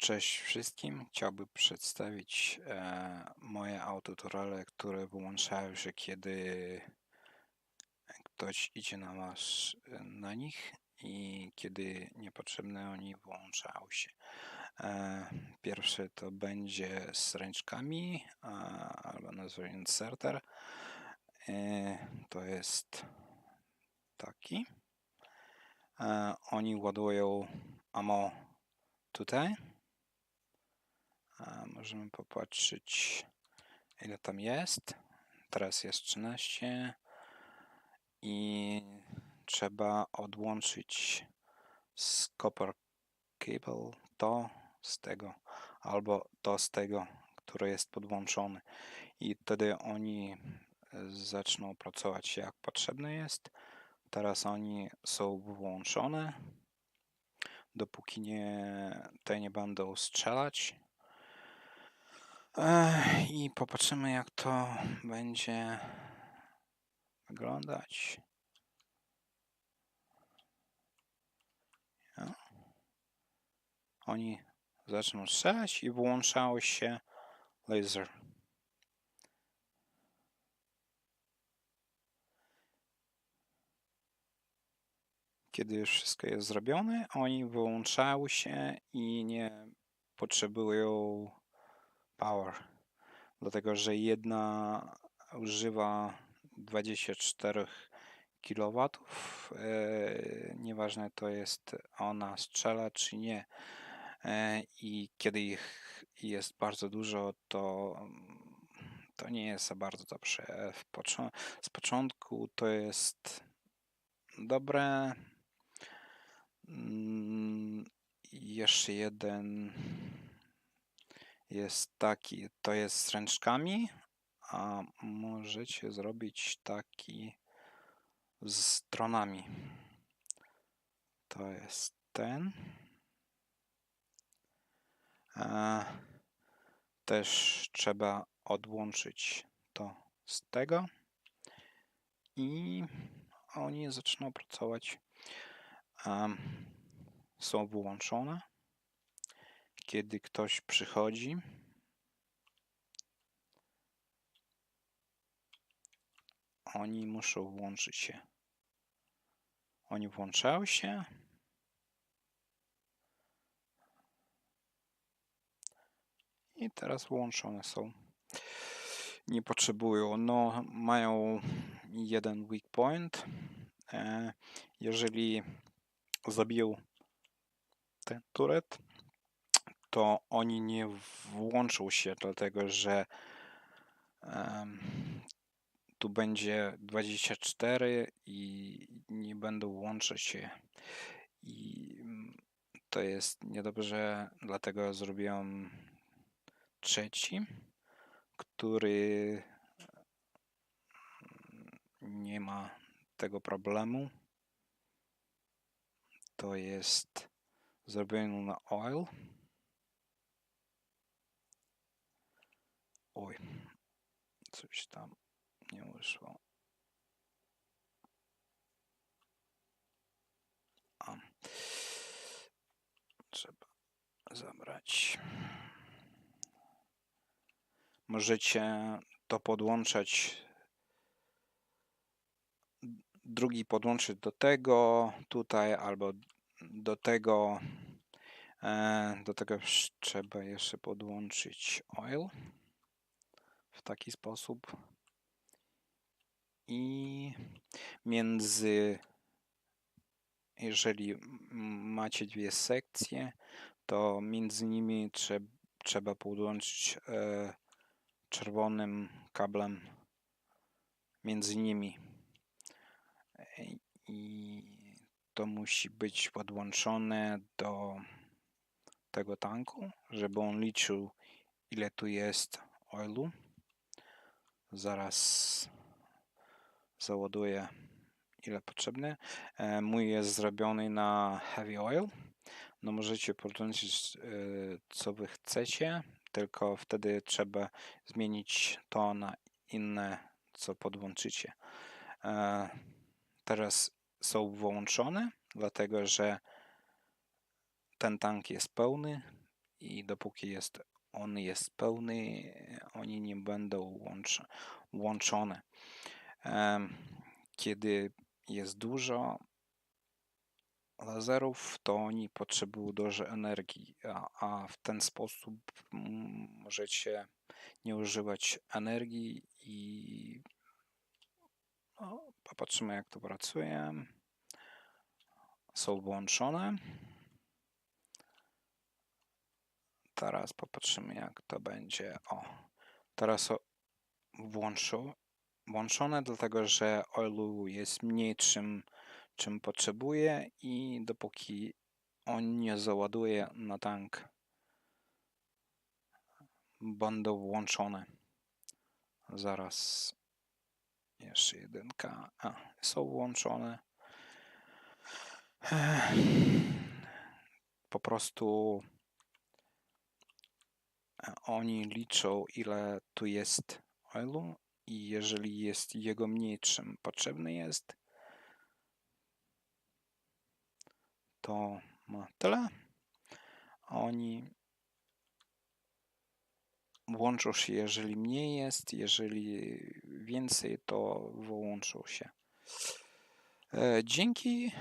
Cześć wszystkim. Chciałbym przedstawić e, moje autoturale, które wyłączają się, kiedy ktoś idzie na was e, na nich i kiedy niepotrzebne oni wyłączają się. E, pierwszy to będzie z ręczkami, a, albo nazwę inserter. E, to jest taki. E, oni ładują ammo tutaj. A możemy popatrzeć, ile tam jest. Teraz jest 13 i trzeba odłączyć z copper cable to z tego, albo to z tego, które jest podłączone. I wtedy oni zaczną pracować jak potrzebne jest. Teraz oni są wyłączone. Dopóki nie, te nie będą strzelać, I popatrzymy, jak to będzie wyglądać. Oni zaczną strzelać i włączało się laser. Kiedy już wszystko jest zrobione, oni wyłączają się i nie potrzebują power, dlatego że jedna używa 24 kW. E, nieważne to jest ona strzela czy nie. E, I kiedy ich jest bardzo dużo, to to nie jest za bardzo dobrze. Z początku to jest dobre. Mm, Jeszcze jeden jest taki, to jest z ręczkami, a możecie zrobić taki z stronami. To jest ten. A też trzeba odłączyć to z tego i oni zaczną pracować. Um, są wyłączone kiedy ktoś przychodzi, oni muszą włączyć się. Oni włączają się. I teraz włączone są. Nie potrzebują, no mają jeden weak point. E, jeżeli zabiją ten turet, to oni nie włączą się, dlatego że um, tu będzie 24 i nie będą łączyć się. I to jest niedobrze, dlatego zrobiłem trzeci, który nie ma tego problemu. To jest zrobione na oil. Oj, coś tam nie wyszło. A. Trzeba zabrać. Możecie to podłączać. Drugi podłączyć do tego tutaj albo do tego. E, do tego trzeba jeszcze podłączyć oil w taki sposób. I między, jeżeli macie dwie sekcje, to między nimi trze, trzeba podłączyć e, czerwonym kablem między nimi. I to musi być podłączone do tego tanku, żeby on liczył ile tu jest oilu. Zaraz załaduję ile potrzebne. E, mój jest zrobiony na heavy oil. No możecie podłączyć e, co wy chcecie, tylko wtedy trzeba zmienić to na inne, co podłączycie. E, teraz są włączone, dlatego że ten tank jest pełny i dopóki jest, on jest pełny, oni nie będą łącz, łączone. Kiedy jest dużo laserów, to oni potrzebują dużo energii, a, a w ten sposób możecie nie używać energii i no, popatrzymy jak to pracuje. Są włączone. Teraz popatrzymy jak to będzie. O, teraz są włączo, włączone, dlatego że oilu jest mniej czym, czym potrzebuje i dopóki on nie załaduje na tank, będą włączone. Zaraz jeszcze jedynka. A, są włączone. Po prostu oni liczą, ile tu jest oilu i jeżeli jest jego mniej, czym potrzebny jest, to ma tyle. Oni włączą się, jeżeli mniej jest, jeżeli więcej, to wyłączą się. E, Dzięki.